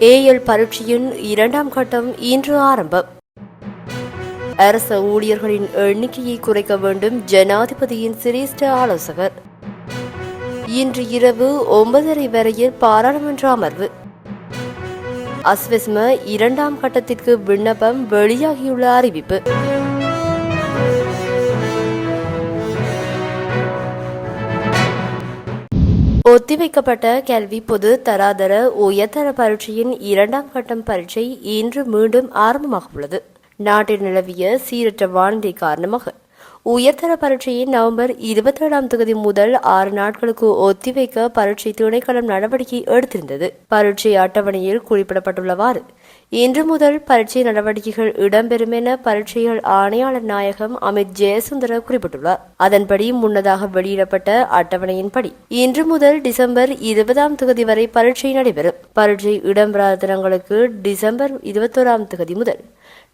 AL பரீட்சையின் இரண்டாம் கட்டம் இன்று ஆரம்பம். அரச ஊழியர்களின் எண்ணிக்கையை குறைக்க வேண்டும் ஜனாதிபதியின் சிரேஷ்ட ஆலோசகர். இன்று இரவு ஒன்பதரை வரையில் பாராளுமன்ற அமர்வு. அஸ்விஸ்ம இரண்டாம் கட்டத்திற்கு விண்ணப்பம் வெளியாகியுள்ள அறிவிப்பு. ஒத்திவைக்கப்பட்ட கல்வி பொது தராதர உயர்தர பரீட்சையின் இரண்டாம் கட்டம் பரீட்சை இன்று மீண்டும் ஆரம்பமாக உள்ளது. நாட்டில் நிலவிய சீரற்ற வானிலை காரணமாக உயர்தர பரீட்சையை நவம்பர் இருபத்தேழாம் தொகுதி முதல் ஆறு நாட்களுக்கு ஒத்திவைக்க பரீட்சை திணைக்களம் நடவடிக்கை எடுத்திருந்தது. பரீட்சை அட்டவணையில் குறிப்பிடப்பட்டுள்ளவாறு இன்று முதல் பரீட்சை நடவடிக்கைகள் இடம்பெறும் என பரீட்சைகள் ஆணையாளர் நாயகம் அமித் ஜெயசுந்தர குறிப்பிட்டுள்ளார். அதன்படி முன்னதாக வெளியிடப்பட்ட அட்டவணையின்படி இன்று முதல் டிசம்பர் இருபதாம் தேதி வரை பரீட்சை நடைபெறும். பரீட்சை இடம்பெறாத தினங்களுக்கு டிசம்பர் இருபத்தோராம் தேதி முதல்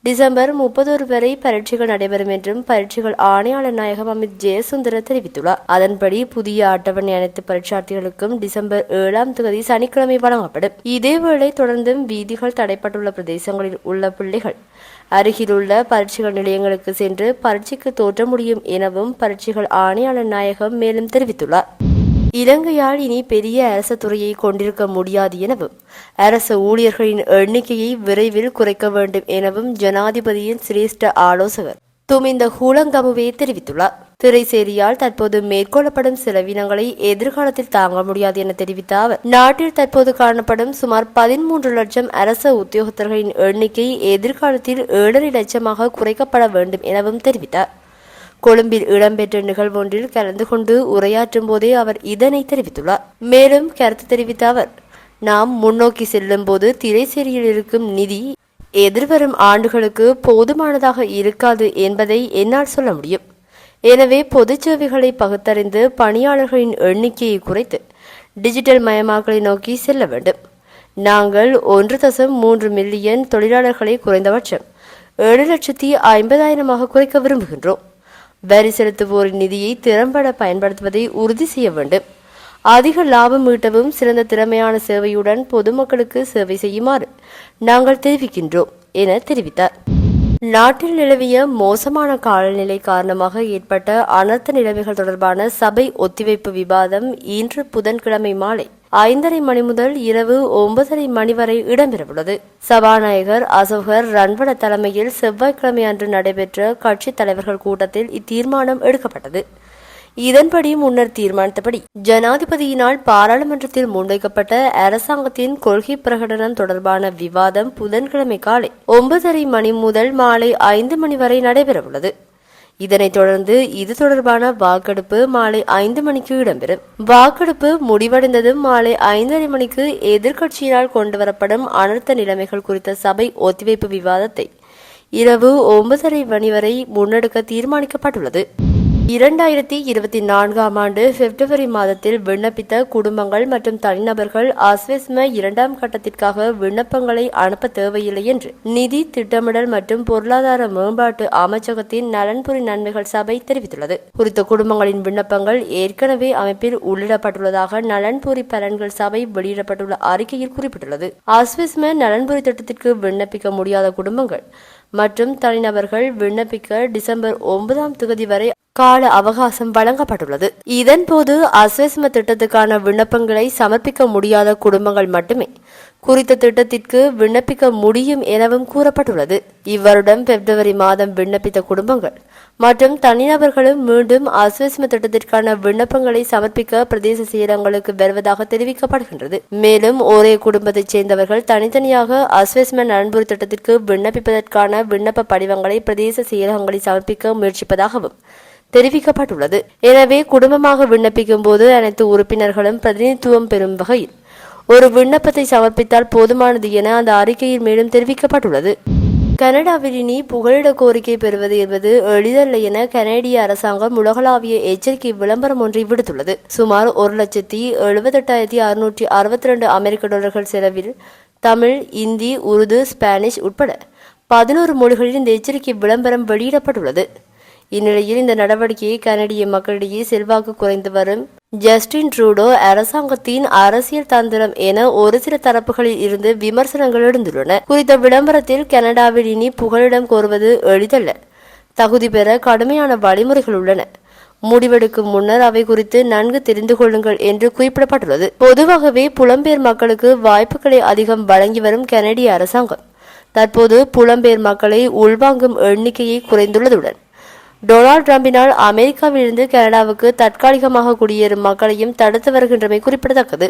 டிசம்பர் முப்பதொரு வரை பரீட்சைகள் நடைபெறும் என்றும் பரீட்சைகள் ஆணையாளர் நாயகம் அமித் ஜெயசுந்தர தெரிவித்துள்ளார். அதன்படி புதிய அட்டவணை அனைத்து பரீட்சார்த்திகளுக்கும் டிசம்பர் ஏழாம் தேதி சனிக்கிழமை வழங்கப்படும். இதேவேளை தொடர்ந்தும் வீதிகள் தடைப்பட்டுள்ள பிரதேசங்களில் உள்ள பிள்ளைகள். அருகிலுள்ள பரீட்சைகள் நிலையங்களுக்கு சென்று பரீட்சைக்கு தோற்ற முடியும் எனவும் பரீட்சைகள் ஆணையாளர் நாயகம் மேலும் தெரிவித்துள்ளார். இலங்கையால் இனி பெரிய அரச துறையை கொண்டிருக்க முடியாது எனவும் அரச ஊழியர்களின் எண்ணிக்கையை விரைவில் குறைக்க வேண்டும் எனவும் ஜனாதிபதியின் சிரேஷ்ட ஆலோசகர் துமிந்த ஹூலங்கமுவே தெரிவித்துள்ளார். திரைசேரியால் தற்போது மேற்கொள்ளப்படும் செலவினங்களை எதிர்காலத்தில் தாங்க முடியாது என தெரிவித்த அவர் நாட்டில் தற்போது காணப்படும் சுமார் பதிமூன்று லட்சம் அரச உத்தியோகத்தர்களின் எண்ணிக்கை எதிர்காலத்தில் ஏழரை லட்சமாக குறைக்கப்பட வேண்டும் எனவும் தெரிவித்தார். கொழும்பில் இடம்பெற்ற நிகழ்வொன்றில் கலந்து கொண்டு உரையாற்றும் போதே அவர் இதனை தெரிவித்துள்ளார். மேலும் கருத்து தெரிவித்த அவர் நாம் முன்னோக்கி செல்லும் போது திரைசேரியில் இருக்கும் நிதி எதிர்வரும் ஆண்டுகளுக்கு போதுமானதாக இருக்காது என்பதை என்னால் சொல்ல முடியும். எனவே பொதுச் சேவைகளை பகுத்தறிந்து பணியாளர்களின் எண்ணிக்கையை குறைத்து டிஜிட்டல் மயமாக்கலை நோக்கி செல்ல வேண்டும். நாங்கள் ஒன்று தசம் மூன்று மில்லியன் தொழிலாளர்களை குறைந்தபட்சம் ஏழு லட்சத்தி ஐம்பதாயிரமாக குறைக்க விரும்புகின்றோம். வரி செலுத்துவோரின் நிதியை திறம்பட பயன்படுத்துவதை உறுதி செய்ய வேண்டும். அதிக லாபம் ஈட்டவும் சிறந்த திறமையான சேவையுடன் பொதுமக்களுக்கு சேவை செய்யுமாறு நாங்கள் தெரிவிக்கின்றோம் என தெரிவித்தார். நாட்டில் நிலவிய மோசமான காலநிலை காரணமாக ஏற்பட்ட அனர்த்த நிலைமைகள் தொடர்பான சபை ஒத்திவைப்பு விவாதம் இன்று புதன்கிழமை மாலை ஐந்தரை மணி முதல் இரவு ஒன்பதரை மணி வரை இடம்பெறவுள்ளது. சபாநாயகர் அசோகர் ரன்வட தலைமையில் செவ்வாய்க்கிழமை அன்று நடைபெற்ற கட்சித் தலைவர்கள் கூட்டத்தில் இத்தீர்மானம் எடுக்கப்பட்டது. இதன்படி முன்னர் தீர்மானித்தபடி ஜனாதிபதியினால் பாராளுமன்றத்தில் முன்வைக்கப்பட்ட அரசாங்கத்தின் கொள்கை பிரகடனம் தொடர்பான விவாதம் புதன்கிழமை காலை ஒன்பதரை மணி முதல் மாலை ஐந்து மணி வரை நடைபெறவுள்ளது. இதனைத் தொடர்ந்து இது தொடர்பான வாக்கெடுப்பு மாலை ஐந்து மணிக்கு இடம்பெறும். வாக்கெடுப்பு முடிவடைந்ததும் மாலை ஐந்தரை மணிக்கு எதிர்க்கட்சியினால் கொண்டுவரப்படும் அனர்த்த நிலைமைகள் குறித்த சபை ஒத்திவைப்பு விவாதத்தை இரவு ஒன்பதரை மணி வரை முன்னெடுக்க தீர்மானிக்கப்பட்டுள்ளது. இரண்டாயிரத்தி இருபத்தி நான்காம் ஆண்டு பிப்ரவரி மாதத்தில் விண்ணப்பித்த குடும்பங்கள் மற்றும் தனிநபர்கள் அஸ்வஸ்ம இரண்டாம் கட்டத்திற்காக விண்ணப்பங்களை அனுப்ப தேவையில்லை என்று நிதி திட்டமிடல் மற்றும் பொருளாதார மேம்பாட்டு அமைச்சகத்தின் நலன்புரி நன்மைகள் சபை தெரிவித்துள்ளது. குறித்த குடும்பங்களின் விண்ணப்பங்கள் ஏற்கனவே அமைப்பில் உள்ளிடப்பட்டுள்ளதாக நலன்புரி பலன்கள் சபை வெளியிடப்பட்டுள்ள அறிக்கையில் குறிப்பிட்டுள்ளது. அஸ்வஸ்ம நலன்புரி திட்டத்திற்கு விண்ணப்பிக்க முடியாத குடும்பங்கள் மற்றும் தனிநபர்கள் விண்ணப்பிக்க டிசம்பர் ஒன்பதாம் தேதி வரை கால அவகாசம் வழங்கப்பட்டுள்ளது. இதன்போது அஸ்வஸ்ம திட்டத்துக்கான விண்ணப்பங்களை சமர்ப்பிக்க முடியாத குடும்பங்கள் மட்டுமே குறித்த திட்டத்திற்கு விண்ணப்பிக்க முடியும் எனவும் கூறப்பட்டுள்ளது. இவ்வருடம் பிப்ரவரி மாதம் விண்ணப்பித்த குடும்பங்கள் மற்றும் தனிநபர்களும் மீண்டும் அஸ்வஸ்ம திட்டத்திற்கான விண்ணப்பங்களை சமர்ப்பிக்க பிரதேச செயலங்களுக்கு வருவதாக தெரிவிக்கப்படுகின்றது. மேலும் ஒரே குடும்பத்தைச் சேர்ந்தவர்கள் தனித்தனியாக அஸ்வஸ்ம நலன்புரி திட்டத்திற்கு விண்ணப்பிப்பதற்கான விண்ணப்ப படிவங்களை பிரதேச செயலகங்களில் சமர்ப்பிக்க முயற்சிப்பதாகவும் தெரிவிக்கப்பட்டுள்ளது. எனவே குடும்பமாக விண்ணப்பிக்கும் போது அனைத்து உறுப்பினர்களும் பிரதிநிதித்துவம் பெறும் வகையில் ஒரு விண்ணப்பத்தை சமர்ப்பித்தால் போதுமானது என அந்த அறிக்கையில் மேலும் தெரிவிக்கப்பட்டுள்ளது. கனடாவில் இனி புகலிட கோரிக்கை பெறுவது என்பது எளிதல்ல என கனேடிய அரசாங்கம் உலகளாவிய எச்சரிக்கை விளம்பரம் ஒன்றை விடுத்துள்ளது. சுமார் ஒரு லட்சத்தி எழுபத்தெட்டாயிரத்தி அறுநூற்றி அறுபத்தி ரெண்டு அமெரிக்க டாலர்கள் செலவில் தமிழ் இந்தி உருது ஸ்பானிஷ் உட்பட பதினோரு மொழிகளில் இந்த எச்சரிக்கை விளம்பரம் வெளியிடப்பட்டுள்ளது. இந்நிலையில் இந்த நடவடிக்கையை கனடிய மக்களிடையே செல்வாக்கு குறைந்து வரும். ஜஸ்டின் ட்ரூடோ அரசாங்கத்தின் அரசியல் தந்திரம் என ஒரு சில தரப்புகளில் இருந்து விமர்சனங்கள் எழுந்துள்ளன. குறித்த விளம்பரத்தில் கனடாவில் இனி புகலிடம் கோருவது எளிதல்ல. தகுதி பெற கடுமையான வழிமுறைகள் உள்ளன. முடிவெடுக்கும் முன்னர் அவை குறித்து நன்கு தெரிந்து கொள்ளுங்கள் என்று குறிப்பிடப்பட்டுள்ளது. பொதுவாகவே புலம்பெயர் மக்களுக்கு வாய்ப்புகளை அதிகம் வழங்கி வரும் கனடிய அரசாங்கம். தற்போது புலம்பெயர் மக்களை உள்வாங்கும் எண்ணிக்கையை குறைந்துள்ளதுடன் டொனால்ட் ட்ரம்பினால் அமெரிக்காவிலிருந்து கனடாவுக்கு தற்காலிகமாக குடியேறும் மக்களையும் தடுத்து வருகின்றமை குறிப்பிடத்தக்கது.